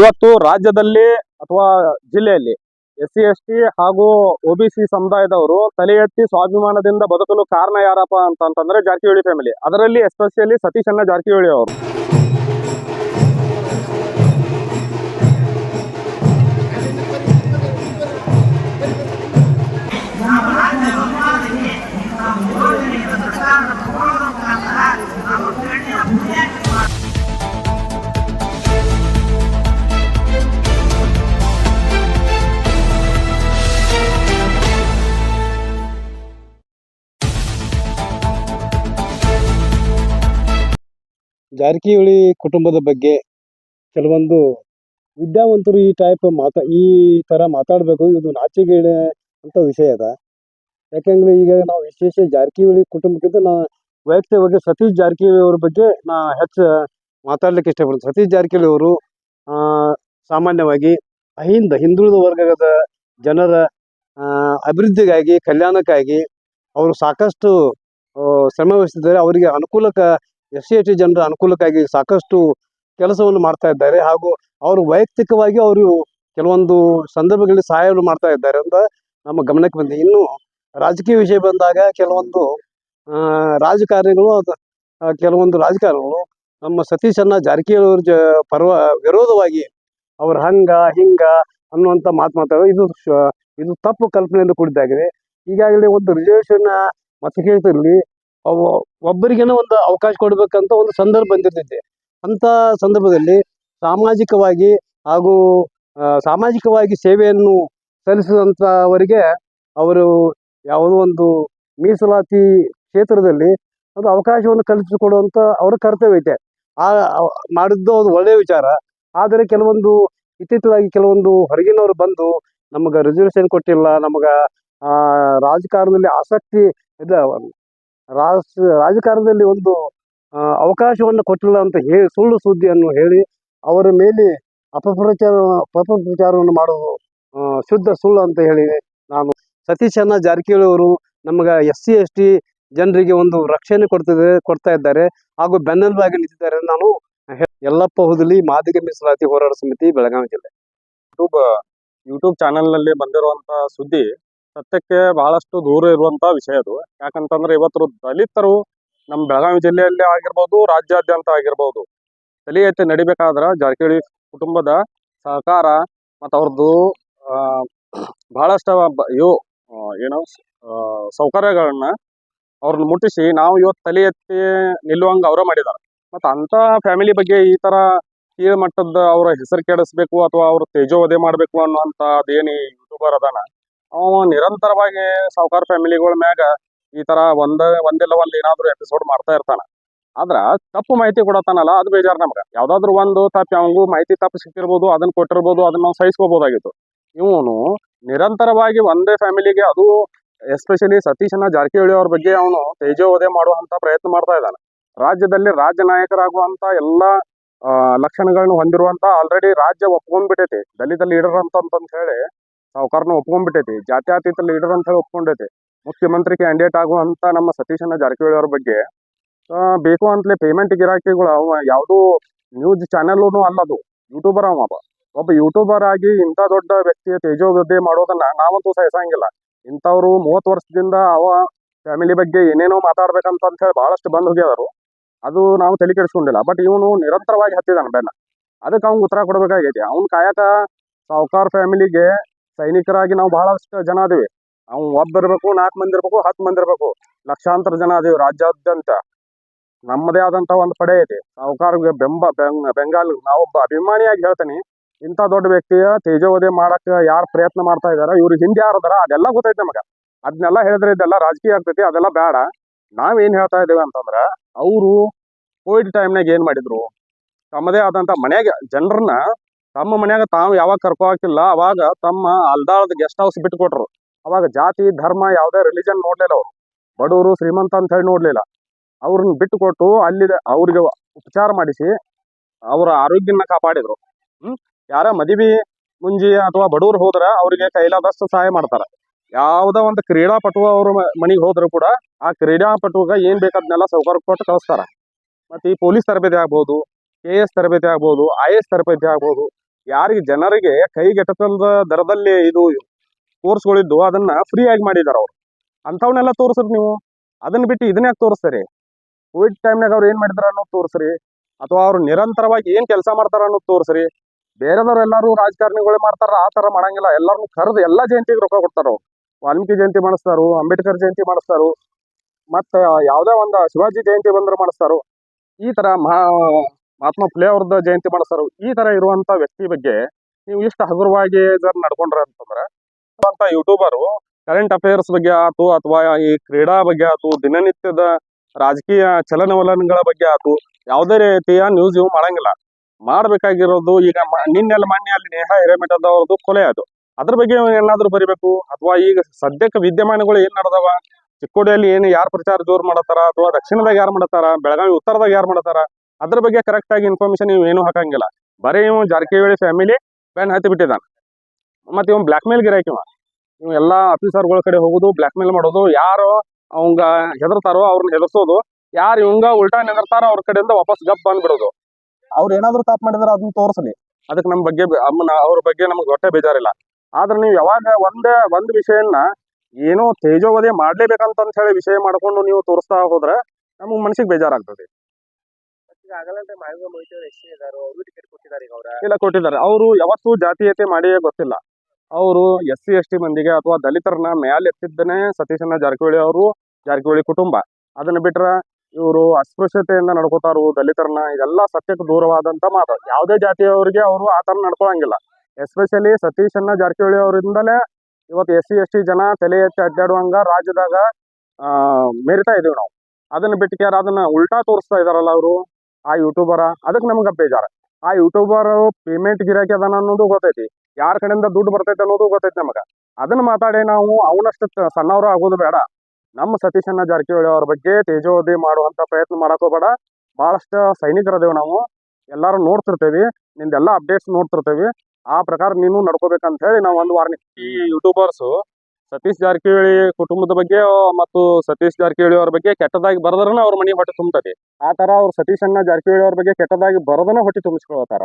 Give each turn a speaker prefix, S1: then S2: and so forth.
S1: ಇವತ್ತು ರಾಜ್ಯದಲ್ಲಿ ಅಥವಾ ಜಿಲ್ಲೆಯಲ್ಲಿ ಎಸ್ ಸಿ ಎಸ್ ಟಿ ಹಾಗೂ ಒಬಿಸಿ ಸಮುದಾಯದವರು ತಲೆ ಎತ್ತಿ ಸ್ವಾಭಿಮಾನದಿಂದ ಬದುಕಲು ಕಾರಣ ಯಾರಪ್ಪ ಅಂತಂದ್ರೆ ಜಾರಕಿಹೊಳಿ ಫ್ಯಾಮಿಲಿ ಅದರಲ್ಲಿ ಎಸ್ಪೆಷಲಿ ಸತೀಶ್ ಅಣ್ಣ ಜಾರಕಿಹೊಳಿ ಅವರು.
S2: ಜಾರಕಿಹೊಳಿ ಕುಟುಂಬದ ಬಗ್ಗೆ ಕೆಲವೊಂದು ವಿದ್ಯಾವಂತರು ಈ ಟೈಪ್ ಮಾತಾ, ಈ ಥರ ಮಾತಾಡಬೇಕು, ಇದು ನಾಚಿಕೆಗೇಡು ಅಂತ ವಿಷಯ ಅದ. ಯಾಕಂದ್ರೆ ಈಗ ನಾವು ವಿಶೇಷ ಜಾರಕಿಹೊಳಿ ಕುಟುಂಬಕ್ಕಿಂತ ನಾ ವೈಯಕ್ತಿಕವಾಗಿ ಸತೀಶ್ ಜಾರಕಿಹೊಳಿ ಅವ್ರ ಬಗ್ಗೆ ನಾ ಹೆಚ್ಚು ಮಾತಾಡ್ಲಿಕ್ಕೆ ಇಷ್ಟಪಡ್ತೀನಿ. ಸತೀಶ್ ಜಾರಕಿಹೊಳಿ ಅವರು ಸಾಮಾನ್ಯವಾಗಿ ಅಹಿಂದ, ಹಿಂದುಳಿದ ವರ್ಗದ ಜನರ ಅಭಿವೃದ್ಧಿಗಾಗಿ, ಕಲ್ಯಾಣಕ್ಕಾಗಿ ಅವರು ಸಾಕಷ್ಟು ಶ್ರಮವಹಿಸಿದ್ದಾರೆ ಶ್ರಮ ವಹಿಸಿದ್ದಾರೆ ಅವರಿಗೆ ಅನುಕೂಲಕ ಎಸ್ ಸಿ ಜನರ ಅನುಕೂಲಕ್ಕಾಗಿ ಸಾಕಷ್ಟು ಕೆಲಸವನ್ನು ಮಾಡ್ತಾ ಇದ್ದಾರೆ ಹಾಗೂ ಅವರು ವೈಯಕ್ತಿಕವಾಗಿ ಅವರು ಕೆಲವೊಂದು ಸಂದರ್ಭಗಳಲ್ಲಿ ಸಹಾಯವನ್ನು ಮಾಡ್ತಾ ಇದ್ದಾರೆ ಅಂತ ನಮ್ಮ ಗಮನಕ್ಕೆ ಬಂದಿದೆ. ಇನ್ನು ರಾಜಕೀಯ ವಿಷಯ ಬಂದಾಗ ಕೆಲವೊಂದು ರಾಜಕಾರಣಿಗಳು ಕೆಲವೊಂದು ರಾಜಕಾರಣಿಗಳು ನಮ್ಮ ಸತೀಶನ್ನ ಜಾರಕಿಹೊಳಿ ಅವ್ರ ಜ, ಪರ್ವ, ವಿರೋಧವಾಗಿ ಅವ್ರ ಹಂಗ, ಹಿಂಗ ಅನ್ನುವಂಥ ಮಾತು ಮಾತಾಡೋದು ಇದು ಇದು ತಪ್ಪು ಕಲ್ಪನೆಯಿಂದ ಕೂಡಿದ್ದಾಗಿದೆ. ಈಗಾಗಲೇ ಒಂದು ರಿಸರ್ವೇಷನ್ ಮತಕ್ಷೇತ್ರದಲ್ಲಿ ಒಬ್ಬರಿಗೇನೋ ಒಂದು ಅವಕಾಶ ಕೊಡಬೇಕಂತ ಒಂದು ಸಂದರ್ಭ ಬಂದಿರ್ತೈತಿ. ಅಂತ ಸಂದರ್ಭದಲ್ಲಿ ಸಾಮಾಜಿಕವಾಗಿ ಹಾಗೂ ಸಾಮಾಜಿಕವಾಗಿ ಸೇವೆಯನ್ನು ಸಲ್ಲಿಸಿದಂಥವರಿಗೆ ಅವರು ಯಾವುದೋ ಒಂದು ಮೀಸಲಾತಿ ಕ್ಷೇತ್ರದಲ್ಲಿ ಒಂದು ಅವಕಾಶವನ್ನು ಕಲ್ಪಿಸಿಕೊಡುವಂಥ ಅವರ ಕರ್ತವ್ಯ ಐತೆ. ಆ ಮಾಡಿದ್ದು ಒಂದು ಒಳ್ಳೆಯ ವಿಚಾರ. ಆದರೆ ಕೆಲವೊಂದು ಇತ್ತಿತ್ತಲಾಗಿ ಕೆಲವೊಂದು ಹೊರಗಿನವರು ಬಂದು ನಮಗೆ ರಿಸರ್ವೇಷನ್ ಕೊಟ್ಟಿಲ್ಲ, ನಮಗೆ ರಾಜಕಾರಣದಲ್ಲಿ ಆಸಕ್ತಿ ಇದೆ ರಾಜ ರಾಜಕಾರಣದಲ್ಲಿ ಒಂದು ಅವಕಾಶವನ್ನು ಕೊಟ್ಟಿಲ್ಲ ಅಂತ ಹೇಳಿ ಸುಳ್ಳು ಸುದ್ದಿಯನ್ನು ಹೇಳಿ ಅವರ ಮೇಲೆ ಅಪಪ್ರಚಾರ, ಅಪಪ್ರಚಾರವನ್ನು ಮಾಡುವುದು ಶುದ್ಧ ಸುಳ್ಳು ಅಂತ ಹೇಳಿ ನಾನು ಸತೀಶಣ್ಣ ಜಾರಕಿಹೊಳಿ ಅವರು ನಮಗೆ ಎಸ್ ಸಿ, ಎಸ್ ಟಿ ಜನರಿಗೆ ಒಂದು ರಕ್ಷಣೆ ಕೊಡ್ತಿದ್ದಾರೆ ಕೊಡ್ತಾ ಇದ್ದಾರೆ ಹಾಗೂ ಬೆನ್ನೆಲುಬಾಗಿ ನಿಂತಿದ್ದಾರೆ ನಾನು ಯಲ್ಲಪ್ಪ ಹುದಲಿ ಮಾದಿಗ ಮೀಸಲಾತಿ ಹೋರಾಟ ಸಮಿತಿ, ಬೆಳಗಾವಿ ಜಿಲ್ಲೆ.
S1: ಯೂಟ್ಯೂಬ್ ಯೂಟ್ಯೂಬ್ ಚಾನೆಲ್ನಲ್ಲಿ ಬಂದಿರುವಂತ ಸುದ್ದಿ ಸತ್ಯಕ್ಕೆ ಬಹಳಷ್ಟು ದೂರ ಇರುವಂತ ವಿಷಯ ಅದು. ಯಾಕಂತಂದ್ರೆ ಇವತ್ತು ದಲಿತರು ನಮ್ಮ ಬೆಳಗಾವಿ ಜಿಲ್ಲೆಯಲ್ಲಿ ಆಗಿರ್ಬೋದು, ರಾಜ್ಯಾದ್ಯಂತ ಆಗಿರ್ಬೋದು. ದಲಿಯತೆ ನಡಿಬೇಕಾದ್ರೆ ಜಾರಕಿಹೊಳಿ ಕುಟುಂಬದ ಸಹಕಾರ ಮತ್ತು ಅವ್ರದ್ದು ಬಹಳಷ್ಟು ಇವು ಏನೋ ಸೌಕರ್ಯಗಳನ್ನ ಅವ್ರನ್ನ ಮುಟ್ಟಿಸಿ ನಾವು ಇವತ್ತು ತಲೆ ಎತ್ತಿ ನಿಲ್ಲುವಂಗ ಅವರ ಮಾಡಿದ್ದಾರೆ ಮತ್ತು ಅಂತ ಫ್ಯಾಮಿಲಿ ಬಗ್ಗೆ ಈ ತರ ಕೀಳ್ ಮಟ್ಟದ ಅವ್ರ ಹೆಸರು ಕೆಡಿಸ್ಬೇಕು ಅಥವಾ ಅವ್ರ ತೇಜೋವಧೆ ಮಾಡಬೇಕು ಅನ್ನುವಂತ ಅದೇನು ಯೂಟ್ಯೂಬರ್ ಅದಾನ ಅವ ನಿರಂತರವಾಗಿ ಸಾವುಕಾರ ಫ್ಯಾಮಿಲಿಗಳ ಮ್ಯಾಗ ಈ ತರ ಒಂದ, ಒಂದಿಲ್ಲ, ಒಂದ್ ಏನಾದ್ರು ಎಪಿಸೋಡ್ ಮಾಡ್ತಾ ಇರ್ತಾನ. ಆದ್ರ ತಪ್ಪು ಮಾಹಿತಿ ಕೊಡತಾನಲ್ಲ, ಅದು ಬೇಜಾರ್ ನಮ್ಗ. ಯಾವ್ದಾದ್ರು ಒಂದು ತಪ್ಪು ಅವಂಗು ಮಾಹಿತಿ ತಪ್ಪು ಸಿಕ್ಕಿರ್ಬೋದು, ಅದನ್ನ ಕೊಟ್ಟಿರ್ಬೋದು, ಅದನ್ನ ನಾವು ಸಹಿಸ್ಕೋಬಹುದಾಗಿತ್ತು ಇವನು ನಿರಂತರವಾಗಿ ಒಂದೇ ಫ್ಯಾಮಿಲಿಗೆ ಅದು ಎಸ್ಪೆಷಲಿ ಸತೀಶನ ಜಾರಕಿಹೊಳಿ ಅವ್ರ ಬಗ್ಗೆ ಅವನು ತೇಜೋವಧೆ ಮಾಡುವಂತ ಪ್ರಯತ್ನ ಮಾಡ್ತಾ ಇದ್ದಾನೆ. ರಾಜ್ಯದಲ್ಲಿ ರಾಜ್ಯ ನಾಯಕರಾಗುವಂತ ಎಲ್ಲಾ ಲಕ್ಷಣಗಳನ್ನ ಹೊಂದಿರುವಂತ ಆಲ್ರೆಡಿ ರಾಜ್ಯ ಒಪ್ಕೊಂಡ್ಬಿಟ್ಟೈತಿ. ದಲಿತ ಲೀಡರ್ ಅಂತ ಅಂತ ಹೇಳಿ ಸಾವುಕಾರನ ಒಪ್ಕೊಂಡ್ಬಿಟ್ಟೈತಿ. ಜಾತ್ಯಾತೀತ ಲೀಡರ್ ಅಂತ ಹೇಳಿ ಒಪ್ಕೊಂಡೈತಿ. ಮುಖ್ಯಮಂತ್ರಿ ಕ್ಯಾಂಡಿಡೇಟ್ ಆಗುವಂತ ನಮ್ಮ ಸತೀಶನ ಜಾರಕಿಹೊಳಿ ಅವ್ರ ಬಗ್ಗೆ ಬೇಕು ಅಂತಲೇ ಪೇಮೆಂಟ್ ಗಿರಾಕಿಗಳು ಅವ ಯಾವುದು ನ್ಯೂಸ್ ಚಾನೆಲ್ನು ಅಲ್ಲದು ಯೂಟ್ಯೂಬರ್ ಅವ ಒಬ್ಬ. ಒಬ್ಬ ಯೂಟ್ಯೂಬರ್ ಆಗಿ ಇಂಥ ದೊಡ್ಡ ವ್ಯಕ್ತಿಯ ತೇಜೋವೃದ್ಧಿ ಮಾಡೋದನ್ನ ನಾವಂತೂ ಸಹಿಸಂಗಿಲ್ಲ. ಇಂಥವ್ರು ಮೂವತ್ತು ವರ್ಷದಿಂದ ಅವ ಫ್ಯಾಮಿಲಿ ಬಗ್ಗೆ ಏನೇನೋ ಮಾತಾಡ್ಬೇಕಂತ ಅಂತ ಹೇಳಿ ಬಹಳಷ್ಟು ಬಂದ್ ಹೋಗ್ಯದರು. ಅದು ನಾವು ತಲೆ ಕೆಡಿಸ್ಕೊಂಡಿಲ್ಲ. ಬಟ್ ಇವನು ನಿರಂತರವಾಗಿ ಹತ್ತಿದಾನ ಬೆನ್ನ. ಅದಕ್ಕೆ ಅವ್ನಿಗೆ ಉತ್ತರ ಕೊಡಬೇಕಾಗೈತಿ. ಅವ್ನ ಕಾಯಕ ಸಾವುಕಾರ ಫ್ಯಾಮಿಲಿಗೆ ಸೈನಿಕರಾಗಿ ನಾವು ಬಹಳಷ್ಟು ಜನ ಅದೀವಿ. ನಾವು ಒಬ್ಬ ಇರ್ಬೇಕು, ನಾಲ್ಕು ಮಂದಿ ಇರ್ಬೇಕು, ಹತ್ತು ಮಂದಿ ಇರ್ಬೇಕು. ಲಕ್ಷಾಂತರ ಜನ ಅದೀವಿ ರಾಜ್ಯಾದ್ಯಂತ. ನಮ್ಮದೇ ಆದಂತ ಒಂದು ಪಡೆ ಐತಿ. ಸಾಹುಕಾರ ಬೆಂಬ, ಬೆಂಗ್, ಬೆಂಗಾಲ್ ನಾವೊಬ್ಬ ಅಭಿಮಾನಿಯಾಗಿ ಹೇಳ್ತೀನಿ. ಇಂಥ ದೊಡ್ಡ ವ್ಯಕ್ತಿಯ ತೇಜೋವಧೆ ಮಾಡಕ್ ಯಾರು ಪ್ರಯತ್ನ ಮಾಡ್ತಾ ಇದಾರ, ಇವ್ರು ಹಿಂದೆ ಯಾರು ಅದಾರ, ಅದೆಲ್ಲ ಗೊತ್ತೈತೆ ನಮಗ. ಅದನ್ನೆಲ್ಲ ಹೇಳಿದ್ರೆ ಇದೆಲ್ಲ ರಾಜಕೀಯ ಆಗ್ತೈತಿ, ಅದೆಲ್ಲ ಬೇಡ. ನಾವೇನ್ ಹೇಳ್ತಾ ಇದ್ದೇವೆ ಅಂತಂದ್ರ, ಅವರು ಕೋವಿಡ್ ಟೈಮ್ನಾಗ ಏನ್ ಮಾಡಿದ್ರು? ತಮ್ಮದೇ ಆದಂತ ಮನೆಗೆ, ಜನರನ್ನ ತಮ್ಮ ಮನ್ಯಾಗ ತಾವು ಯಾವಾಗ ಕರ್ಕೊ ಹಾಕಿಲ್ಲ ಅವಾಗ ತಮ್ಮ ಅಲ್ದಾಳದ ಗೆಸ್ಟ್ ಹೌಸ್ ಬಿಟ್ಟು ಕೊಟ್ರು. ಅವಾಗ ಜಾತಿ, ಧರ್ಮ ಯಾವುದೇ ರಿಲಿಜನ್ ನೋಡ್ಲಿಲ್ಲ ಅವರು. ಬಡವರು ಶ್ರೀಮಂತ ಅಂತ ಹೇಳಿ ನೋಡ್ಲಿಲ್ಲ. ಅವ್ರನ್ನ ಬಿಟ್ಟು ಕೊಟ್ಟು ಅಲ್ಲಿ ಅವ್ರಿಗೆ ಉಪಚಾರ ಮಾಡಿಸಿ ಅವರ ಆರೋಗ್ಯನ ಕಾಪಾಡಿದ್ರು. ಹ್ಮ್? ಯಾರ ಮದುವೆ ಮುಂಜಿ ಅಥವಾ ಬಡವ್ರು ಹೋದ್ರ ಅವ್ರಿಗೆ ಕೈಲಾದಷ್ಟು ಸಹಾಯ ಮಾಡ್ತಾರ. ಯಾವುದೋ ಒಂದು ಕ್ರೀಡಾಪಟು ಅವ್ರ ಮನೆಗೆ ಹೋದ್ರು ಕೂಡ ಆ ಕ್ರೀಡಾಪಟುಗ ಏನ್ ಬೇಕಾದ್ನೆಲ್ಲ ಸೌಕರ್ಯ ಕೊಟ್ಟು ಕಳಿಸ್ತಾರ. ಮತ್ತೆ ಈ ಪೊಲೀಸ್ ತರಬೇತಿ ಆಗ್ಬೋದು, ಕೆ ಎಸ್ ತರಬೇತಿ ಆಗ್ಬೋದು, ಐ ಎಸ್ ತರಬೇತಿ ಆಗ್ಬೋದು ಯಾರಿಗೆ ಜನರಿಗೆ ಕೈಗೆಟಕದ ದರದಲ್ಲಿ ಇದು ಕೋರ್ಸ್ಗಳಿದ್ದು ಅದನ್ನ ಫ್ರೀ ಆಗಿ ಮಾಡಿದಾರ ಅವ್ರು. ಅಂಥವನ್ನೆಲ್ಲ ತೋರಿಸ್ರಿ ನೀವು. ಅದನ್ನ ಬಿಟ್ಟು ಇದನ್ನ ಯಾಕೆ ತೋರಿಸ್ತೀರಿ ಕೋವಿಡ್ ಟೈಮ್ನಾಗ ಅವ್ರು ಏನ್ ಮಾಡಿದಾರ ಅನ್ನೋದು ತೋರಿಸ್ರಿ. ಅಥವಾ ಅವ್ರು ನಿರಂತರವಾಗಿ ಏನ್ ಕೆಲಸ ಮಾಡ್ತಾರ ಅನ್ನೋದು ತೋರಿಸ್ರಿ. ಬೇರೆದವ್ರು ಎಲ್ಲರೂ ರಾಜಕಾರಣಿಗಳು ಮಾಡ್ತಾರ, ಆ ತರ ಮಾಡಂಗಿಲ್ಲ. ಎಲ್ಲಾರನ್ನು ಕರೆದು ಎಲ್ಲಾ ಜಯಂತಿಗೆ ರೊಕ್ಕ ಕೊಡ್ತಾರ ವಾಲ್ಮೀಕಿ ಜಯಂತಿ ಮಾಡಿಸ್ತಾರು, ಅಂಬೇಡ್ಕರ್ ಜಯಂತಿ ಮಾಡಿಸ್ತಾರು, ಮತ್ತ ಯಾವುದೇ ಒಂದು ಶಿವಾಜಿ ಜಯಂತಿ ಬಂದ್ರೆ ಮಾಡಿಸ್ತಾರು. ಈ ತರ ಮಹಾ ಮಹಾತ್ಮ ಫುಲೆ ಅವ್ರದ್ದು ಜಯಂತಿ ಮಾಡಿಸೋರು ಈ ತರ ಇರುವಂತ ವ್ಯಕ್ತಿ ಬಗ್ಗೆ ನೀವು ಇಷ್ಟು ಹಗುರವಾಗಿ ಜರ ನಡ್ಕೊಂಡ್ರ ಅಂತಂದ್ರೆ ಅಂತ ಯೂಟ್ಯೂಬರು ಕರೆಂಟ್ ಅಫೇರ್ಸ್ ಬಗ್ಗೆ ಆತು ಅಥವಾ ಈ ಕ್ರೀಡಾ ಬಗ್ಗೆ ಆತು, ದಿನನಿತ್ಯದ ರಾಜಕೀಯ ಚಲನವಲನಗಳ ಬಗ್ಗೆ ಆತು, ಯಾವುದೇ ರೀತಿಯ ನ್ಯೂಸ್ ಇವು ಮಾಡಂಗಿಲ್ಲ. ಮಾಡ್ಬೇಕಾಗಿರೋದು ಈಗ ನಿನ್ನೆಲ್ಲ ಮೊನ್ನೆ ಅಲ್ಲಿ ನೇಹ ಹಿರೇಮಠದವ್ರದ್ದು ಕೊಲೆ ಅದು. ಅದ್ರ ಬಗ್ಗೆ ಏನಾದ್ರು ಬರಿಬೇಕು? ಅಥವಾ ಈಗ ಸದ್ಯಕ್ಕೆ ವಿದ್ಯಮಾನಗಳು ಏನ್ ನಡೆದವ? ಚಿಕ್ಕೋಡಿಯಲ್ಲಿ ಏನು ಯಾರು ಪ್ರಚಾರ ಜೋರ್ ಮಾಡತ್ತಾರ? ಅಥವಾ ದಕ್ಷಿಣದಾಗ ಯಾರು ಮಾಡತ್ತಾರ? ಬೆಳಗಾವಿ ಉತ್ತರದಾಗ ಯಾರು ಮಾಡತ್ತಾರ? ಅದ್ರ ಬಗ್ಗೆ ಕರೆಕ್ಟ್ ಆಗಿ ಇನ್ಫಾರ್ಮೇಶನ್ ನೀವು ಏನು ಹಾಕಂಗಿಲ್ಲ. ಬರೀ ಇವ್ ಜಾರಕಿಹೊಳಿ ಫ್ಯಾಮಿಲಿ ಬ್ಯಾನ್ ಹತ್ತಿ ಬಿಟ್ಟಿದ್ದಾನ ಮತ್ತೆ ಇವ್ ಬ್ಲಾಕ್ ಮೇಲ್ ಗಿರಾಕಿ ಇವ. ಎಲ್ಲಾ ಆಫೀಸರ್ಗಳ ಕಡೆ ಹೋಗುದು ಬ್ಲಾಕ್ ಮೇಲ್ ಮಾಡೋದು ಯಾರು ಅವಂಗ ಹೆದರ್ತಾರೋ ಅವ್ರನ್ನ ಹೆದರ್ಸೋದು ಯಾರು ಇವಂಗ ಉಲ್ಟಾ ನೆದರ್ತಾರೋ ಅವ್ರ ಕಡೆಯಿಂದ ವಾಪಸ್ ಗಪ್ ಬಂದ್ಬಿಡೋದು. ಅವ್ರು ಏನಾದ್ರು ತಾಪ್ ಮಾಡಿದ್ರೆ ಅದನ್ನ ತೋರಿಸಲಿ. ಅದಕ್ಕೆ ನಮ್ಮ ಬಗ್ಗೆ ಅವ್ರ ಬಗ್ಗೆ ನಮ್ಗೆ ಹೊಟ್ಟೆ ಬೇಜಾರಿಲ್ಲ. ಆದ್ರೆ ನೀವು ಯಾವಾಗ ಒಂದೇ ಒಂದ್ ವಿಷಯನ್ನ ಏನೋ ತೇಜೋವಧೆ ಮಾಡ್ಲೇಬೇಕಂತ ಅಂತ ಹೇಳಿ ವಿಷಯ ಮಾಡ್ಕೊಂಡು ನೀವು ತೋರಿಸ್ತಾ ಹೋದ್ರೆ ನಮ್ಗೆ ಮನ್ಸಿಗೆ ಬೇಜಾರಾಗ್ತದೆ. ಇಲ್ಲ, ಕೊಟ್ಟಿದ್ದಾರೆ. ಅವರು ಯಾವತ್ತೂ ಜಾತೀಯತೆ ಮಾಡಿಯೇ ಗೊತ್ತಿಲ್ಲ. ಅವರು ಎಸ್ ಸಿ ಎಸ್ ಟಿ ಮಂದಿಗೆ ಅಥವಾ ದಲಿತರನ್ನ ಮ್ಯಾಲೆ ಎತ್ತಿದ್ದನೇ ಸತೀಶಣ್ಣ ಜಾರಕಿಹೊಳಿ ಅವರು, ಜಾರಕಿಹೊಳಿ ಕುಟುಂಬ. ಅದನ್ನ ಬಿಟ್ರ ಇವರು ಅಸ್ಪೃಶ್ಯತೆಯಿಂದ ನಡ್ಕೋತಾರು ದಲಿತರನ್ನ, ಇದೆಲ್ಲ ಸತ್ಯಕ್ಕೆ ದೂರವಾದಂತ ಮಾತು. ಯಾವುದೇ ಜಾತಿಯವರಿಗೆ ಅವರು ಆ ತರ ನಡ್ಕೊಳಂಗಿಲ್ಲ. ಎಸ್ಪೆಷಲಿ ಸತೀಶಣ್ಣ ಜಾರಕಿಹೊಳಿ ಅವರಿಂದಲೇ ಇವತ್ತು ಎಸ್ ಸಿ ಜನ ತಲೆ ಎತ್ತಿ ಅಡ್ಡಾಡುವಂಗ ರಾಜ್ಯದಾಗ ಮೀರಿತಾ ಇದೀವಿ ನಾವು. ಅದನ್ನ ಬಿಟ್ಟು ಅದನ್ನ ಉಲ್ಟಾ ತೋರಿಸ್ತಾ ಇದಾರಲ್ಲ ಅವರು ಆ ಯೂಟ್ಯೂಬರ ಅದಕ್ಕೆ ನಮ್ಗೆ ಬೇಜಾರ. ಆ ಯೂಟ್ಯೂಬರ್ ಪೇಮೆಂಟ್ ಗಿರಾಕಿ ಅದಾನ ಅನ್ನೋದು ಗೊತ್ತೈತಿ. ಯಾರ ಕಡೆಯಿಂದ ದುಡ್ಡು ಬರ್ತೈತೆ ಅನ್ನೋದು ಗೊತ್ತೈತಿ ನಮಗ. ಅದನ್ನ ಮಾತಾಡಿ ನಾವು ಅವನಷ್ಟು ಸಣ್ಣವರು ಆಗೋದು ಬೇಡ. ನಮ್ಮ ಸತೀಶಣ್ಣ ಜಾರಕಿಹೊಳಿ ಅವ್ರ ಬಗ್ಗೆ ತೇಜೋದಿ ಮಾಡುವಂತ ಪ್ರಯತ್ನ ಮಾಡಕ್ ಹೋಗ್ಬೇಡ. ಬಹಳಷ್ಟು ಸೈನಿಕರದೇವು ನಾವು. ಎಲ್ಲಾರು ನೋಡ್ತಿರ್ತೇವಿ. ನಿಂದೆಲ್ಲ ಅಪ್ಡೇಟ್ಸ್ ನೋಡ್ತಿರ್ತೇವಿ. ಆ ಪ್ರಕಾರ ನೀನು ನಡ್ಕೋಬೇಕಂತ ಹೇಳಿ ನಾವು ಒಂದು ವಾರ್ನಿಂಗ್ ಈ ಯೂಟ್ಯೂಬರ್ಸ್ ಸತೀಶ್ ಜಾರಕಿಹೊಳಿ ಕುಟುಂಬದ ಬಗ್ಗೆ, ಮತ್ತು ಸತೀಶ್ ಜಾರಕಿಹೊಳಿ ಅವ್ರ ಬಗ್ಗೆ ಕೆಟ್ಟದಾಗಿ ಬರದ್ರನ ಅವ್ರ ಮನೆ ಹೊಟ್ಟೆ ತುಂಬತೈತಿ ಆ ತರ ಅವ್ರು ಅಣ್ಣ ಜಾರಕಿಹೊಳಿ ಅವ್ರ ಬಗ್ಗೆ ಕೆಟ್ಟದಾಗಿ ಬರದನ ಹೊಟ್ಟೆ ತುಂಬಿಸ್ಕೊಳ್ತಾರ